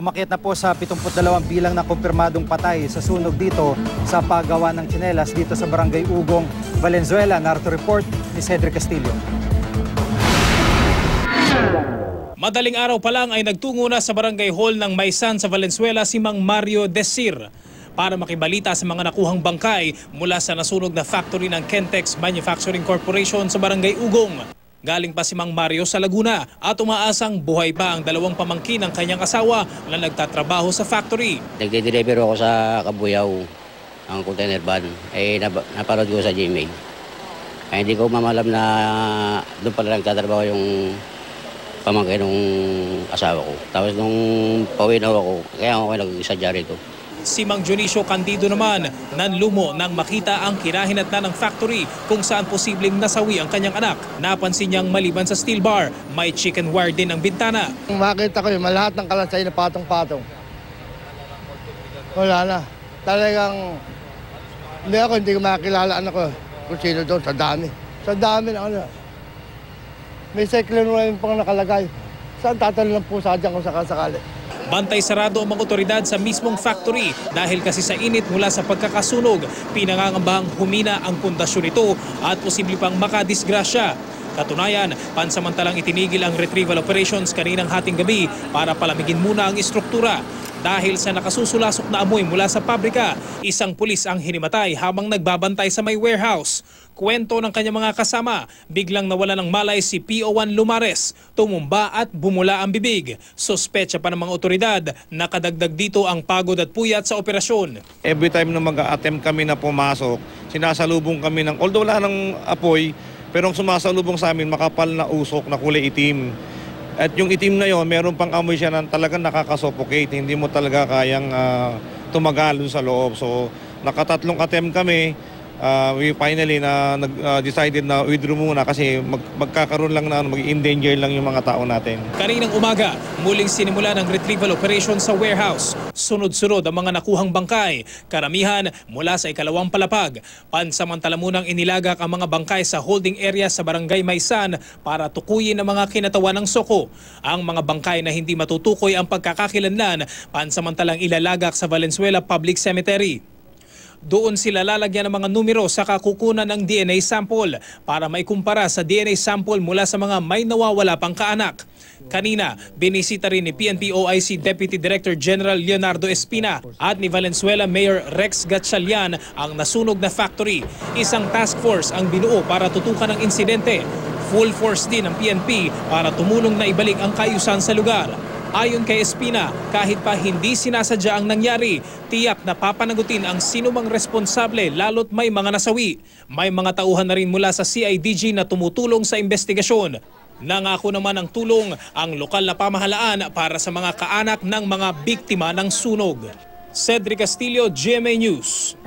Umakyat na po sa 72 bilang na kumpirmadong patay sa sunog dito sa paggawa ng tsinelas dito sa Barangay Ugong, Valenzuela. Narito report ni Cedric Castillo. Madaling araw pa lang ay nagtungo na sa barangay hall ng Maysan sa Valenzuela si Mang Mario Desir para makibalita sa mga nakuhang bangkay mula sa nasunog na factory ng Kentex Manufacturing Corporation sa barangay Ugong. Galing pa si Mang Mario sa Laguna at umaasang buhay pa ang dalawang pamangkin ng kanyang asawa na nagtatrabaho sa factory. Nagde-deliver ako sa Kabuyaw, ang container van. Eh, napanood ko sa Gmail. Ay, hindi ko mamalam na doon pala nagtatrabaho yung pamangkin ng asawa ko. Tapos nung pauwi na ako, kaya ako nag-isadya rito. Si Mang Dionisio Candido naman nanlumo nang makita ang kinahinatnan ng factory kung saan posibleng nasawi ang kanyang anak. Napansin niyang maliban sa steel bar, may chicken wire din ang bintana. Makita ko yun, lahat ng kalansay na patong-patong. Wala na. Talagang, hindi ako, hindi ko makakilala anak ko kung sino doon, sa dami. Sa dami na ano. May cyclone rin pang nakalagay. Saan tatalon ng pusa dyan kung sakasakali? Bantay sarado ang mga otoridad sa mismong factory dahil kasi sa init mula sa pagkakasunog, pinangangambahang humina ang pundasyon nito at posible pang makadisgrasya. Katunayan, pansamantalang itinigil ang retrieval operations kaninang hating gabi para palamigin muna ang istruktura. Dahil sa nakasusulasok na amoy mula sa pabrika, isang pulis ang hinimatay habang nagbabantay sa may warehouse. Kwento ng kanyang mga kasama, biglang nawala ng malay si PO1 Lumares, tumumba at bumula ang bibig. Sospecha pa ng mga otoridad, nakadagdag dito ang pagod at puyat sa operasyon. Every time na mag-attempt kami na pumasok, sinasalubong kami ng, although wala ng apoy, pero ang sumasalubong sa amin, makapal na usok na kulay itim. At yung itim na yon, meron pang amoy siya na talagang nakakasuffocate. Hindi mo talaga kayang ah, tumagal sa loob. So, nakatatlong attempt kami. Ah, we finally na nag, ah, decided na withdraw muna kasi mag, magkakaroon lang na ano, mag-endanger lang yung mga tao natin. Kaninang umaga, muling sinimula ng retrieval operation sa warehouse. Sunod-sunod ang mga nakuhang bangkay. Karamihan mula sa ikalawang palapag. Pansamantala munang inilagak ang mga bangkay sa holding area sa barangay Maysan para tukuyin ang mga kinatawan ng soko. Ang mga bangkay na hindi matutukoy ang pagkakakilanlan, pansamantalang ilalagak sa Valenzuela Public Cemetery. Doon sila lalagyan ng mga numero sa kakukunan ng DNA sample para maikumpara sa DNA sample mula sa mga may nawawala pang kaanak. Kanina, binisita rin ni PNP OIC Deputy Director General Leonardo Espina at ni Valenzuela Mayor Rex Gatchalian ang nasunog na factory. Isang task force ang binuo para tutukan ang insidente. Full force din ang PNP para tumulong na ibalik ang kayusan sa lugar. Ayon kay Espina, kahit pa hindi sinasadya ang nangyari, tiyak na papanagutin ang sinumang responsable lalo't may mga nasawi. May mga tauhan na rin mula sa CIDG na tumutulong sa investigasyon. Nangako naman ng tulong ang lokal na pamahalaan para sa mga kaanak ng mga biktima ng sunog. Cedric Castillo, GMA News.